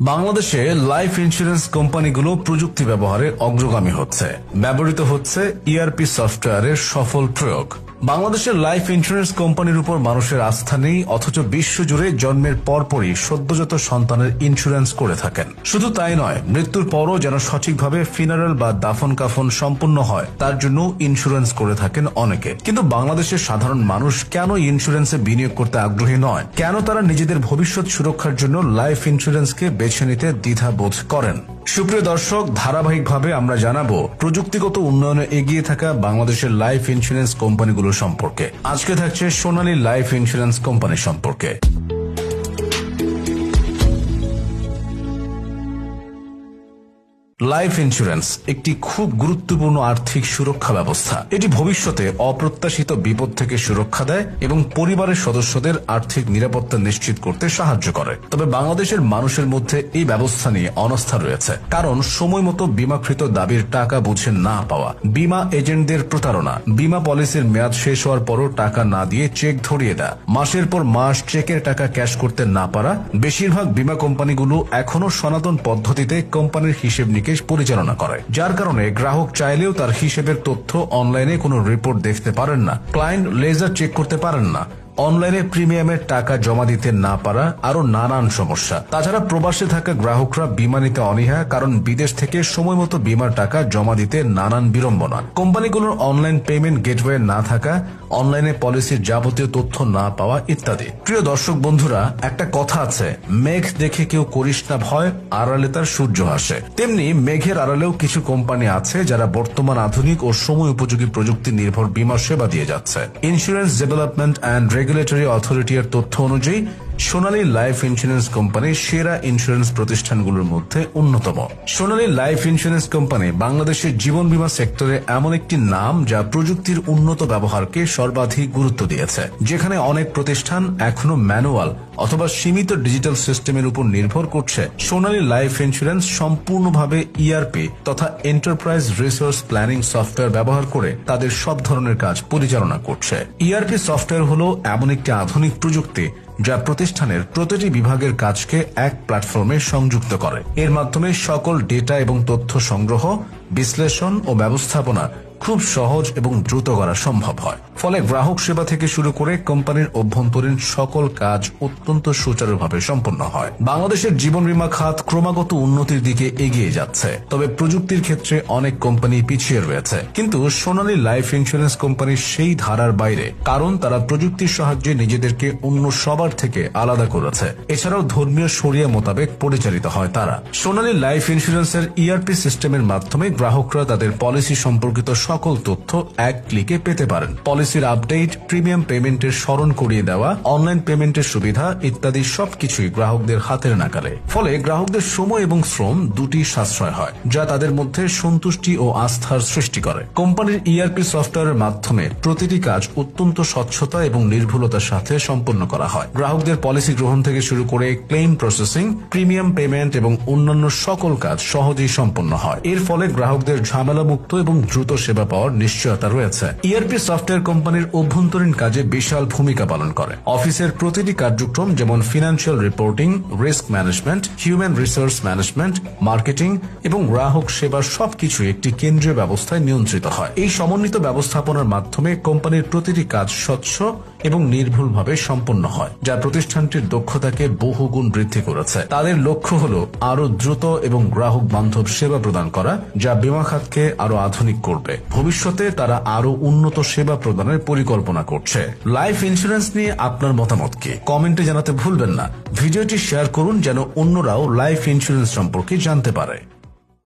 বাংলাদেশে life insurance কোম্পানিগুলো প্রযুক্তি ব্যবহারে অগ্রগামী হচ্ছে। ব্যবহৃত হচ্ছে ইআরপি সফটওয়্যারের সফল প্রয়োগ। বাংলাদেশের লাইফ ইন্স্যুরেন্স কোম্পানির উপর মানুষের আস্থা নেই, অথচ বিশ্বজুড়ে জন্মের পরপরই সদ্যজাত সন্তানের ইন্স্যুরেন্স করে থাকেন। শুধু তাই নয়, মৃত্যুর পরও যেন সঠিকভাবে ফিনারেল বা দাফন কাফন সম্পূর্ণ হয়, তার জন্য ইন্স্যুরেন্স করে থাকেন অনেকে। কিন্তু বাংলাদেশের সাধারণ মানুষ কেন ইন্স্যুরেন্সে বিনিয়োগ করতে আগ্রহী নয়? কেন তারা নিজেদের ভবিষ্যৎ সুরক্ষার জন্য লাইফ ইন্স্যুরেন্সকে বেছে নিতে দ্বিধা বোধ করেন? সুপ্রিয় দর্শক, ধারাবাহিকভাবে আমরা জানাব প্রযুক্তিগত উন্নয়নে এগিয়ে থাকা বাংলাদেশের লাইফ ইন্স্যুরেন্স কোম্পানিগুলো সম্পর্কে। আজকে থাকছে সোনালী লাইফ ইন্স্যুরেন্স কোম্পানি সম্পর্কে। লাইফ ইন্স্যুরেন্স একটি খুব গুরুত্বপূর্ণ আর্থিক সুরক্ষা ব্যবস্থা। এটি ভবিষ্যতে অপ্রত্যাশিত বিপদ থেকে সুরক্ষা দেয় এবং পরিবারের সদস্যদের আর্থিক নিরাপত্তা নিশ্চিত করতে সাহায্য করে। তবে বাংলাদেশের মানুষের মধ্যে এই ব্যবস্থা নিয়ে অনাস্থা রয়েছে। কারণ সময় মতো বিমাকৃত দাবির টাকা বুঝে না পাওয়া, বিমা এজেন্টদের প্রতারণা, বিমা পলিসির মেয়াদ শেষ হওয়ার পরও টাকা না দিয়ে চেক ধরিয়ে দেয় মাসের পর মাস চেকের টাকা ক্যাশ করতে না পারা, বেশিরভাগ বিমা কোম্পানিগুলো এখনও সনাতন পদ্ধতিতে কোম্পানির হিসেব নিকেশ পরিচালনা করে। যার কারণে গ্রাহক চাইলেও তার হিসেবের তথ্য অনলাইনে কোনো রিপোর্ট দেখতে পারেন না। ক্লায়েন্ট লেজার চেক করতে পারেন না। অনলাইনে প্রিমিয়ামের টাকা জমা দিতে না পারা আরও নানান সমস্যা। তাছাড়া প্রবাসে থাকা গ্রাহকরা বিমা নিতে অনীহা, কারণ বিদেশ থেকে সময় মতো বিমার টাকা জমা দিতে নানান বিড়ম্বনা। কোম্পানিগুলোর অনলাইন পেমেন্ট গেটওয়ে না থাকা, অনলাইনে পলিসির যাবতীয় তথ্য না পাওয়া ইত্যাদি। প্রিয় দর্শক বন্ধুরা, একটা কথা আছে, মেঘ দেখে কেউ করিস না ভয়, আড়ালে তার সূর্য আসে তেমনি মেঘের আড়ালেও কিছু কোম্পানি আছে যারা বর্তমান আধুনিক ও সময় উপযোগী প্রযুক্তি নির্ভর বীমা সেবা দিয়ে যাচ্ছে। Insurance development and regulatory authority এর তথ্য অনুযায়ী সোনালী লাইফ ইন্স্যুরেন্স কোম্পানি সেরা ইন্স্যুরেন্স প্রতিষ্ঠানগুলোর মধ্যে অন্যতম। সোনালী লাইফ ইন্স্যুরেন্স কোম্পানি বাংলাদেশের জীবন বীমা সেক্টরে এমন একটি নাম যা প্রযুক্তির উন্নত ব্যবহারকে সর্বাধিক গুরুত্ব দিয়েছে, যেখানে অনেক প্রতিষ্ঠান এখনও ম্যানুয়াল অথবা সীমিত ডিজিটাল সিস্টেমের উপর নির্ভর করছে। সোনালী লাইফ ইন্স্যুরেন্স সম্পূর্ণভাবে ইআরপি তথা এন্টারপ্রাইজ রিসোর্স প্ল্যানিং সফটওয়্যার ব্যবহার করে তাদের সব ধরনের কাজ পরিচালনা করছে। ইআরপি সফটওয়্যার হল এমন একটি আধুনিক প্রযুক্তি যা প্রতিষ্ঠানের প্রতিটি বিভাগের কাজকে এক প্ল্যাটফর্মে সংযুক্ত করে। এর মাধ্যমে সকল ডেটা এবং তথ্য সংগ্রহ, বিশ্লেষণ ও ব্যবস্থাপনা খুব সহজ এবং দ্রুত করা সম্ভব হয়। ফলে গ্রাহক সেবা থেকে শুরু করে কোম্পানির অভ্যন্তরীণ সকল কাজ অত্যন্ত সুচারুভাবে সম্পন্ন হয়। বাংলাদেশের জীবন বীমা খাত ক্রমাগত উন্নতির দিকে এগিয়ে যাচ্ছে। তবে প্রযুক্তির ক্ষেত্রে অনেক কোম্পানি পিছিয়ে রয়েছে। কিন্তু সোনালী লাইফ ইন্স্যুরেন্স কোম্পানি সেই ধারার বাইরে, কারণ তারা প্রযুক্তির সাহায্যে নিজেদেরকে অন্য সবার থেকে আলাদা করেছে। এছাড়াও ধর্মীয় শরিয়া মোতাবেক পরিচালিত হয় তারা। সোনালী লাইফ ইন্স্যুরেন্সের ইআরপি সিস্টেমের মাধ্যমে গ্রাহকরা তাদের পলিসি সম্পর্কিত সকল তথ্য এক ক্লিকে পেতে পারেন। পলিসির আপডেট, প্রিমিয়াম পেমেন্টের স্মরণ করিয়ে দেওয়া, অনলাইন পেমেন্টের সুবিধা ইত্যাদি সবকিছুই গ্রাহকদের হাতের নাগালে। ফলে গ্রাহকদের সময় এবং শ্রম দুটি সাশ্রয় হয়, যা তাদের মধ্যে সন্তুষ্টি ও আস্থার সৃষ্টি করে। কোম্পানির ইআরপি সফটওয়্যারের মাধ্যমে প্রতিটি কাজ অত্যন্ত স্বচ্ছতা এবং নির্ভুলতার সাথে সম্পন্ন করা হয়। গ্রাহকদের পলিসি গ্রহণ থেকে শুরু করে ক্লেম প্রসেসিং, প্রিমিয়াম পেমেন্ট এবং অন্যান্য সকল কাজ সহজেই সম্পন্ন হয়। এর ফলে গ্রাহকদের ঝামেলামুক্ত এবং দ্রুত সেবা পাওয়ার নিশ্চয়তা রয়েছে। ইআরপি সফটওয়্যার কোম্পানির অভ্যন্তরীণ কাজে বিশাল ভূমিকা পালন করে। অফিসের প্রতিটি কার্যক্রম যেমন financial reporting risk management human resource management marketing এবং গ্রাহক সেবার সবকিছু একটি কেন্দ্রীয় ব্যবস্থায় নিয়ন্ত্রিত হয়। এই সমন্বিত ব্যবস্থাপনার মাধ্যমে কোম্পানির প্রতিটি কাজ স্বচ্ছ এবং নির্ভুলভাবে সম্পন্ন হয়, যা প্রতিষ্ঠানটির দক্ষতাকে বহুগুণ বৃদ্ধি করেছে। তাদের লক্ষ্য হল আরও দ্রুত এবং গ্রাহক বান্ধব সেবা প্রদান করা, যা বীমা খাতকে আরও আধুনিক করবে। ভবিষ্যতে তারা আরও উন্নত সেবা প্রদানের পরিকল্পনা করছে। লাইফ ইন্স্যুরেন্স নিয়ে আপনার মতামত কি? কমেন্টে জানাতে ভুলবেন না। ভিডিওটি শেয়ার করুন যেন অন্যরাও লাইফ ইন্স্যুরেন্স সম্পর্কে জানতে পারে।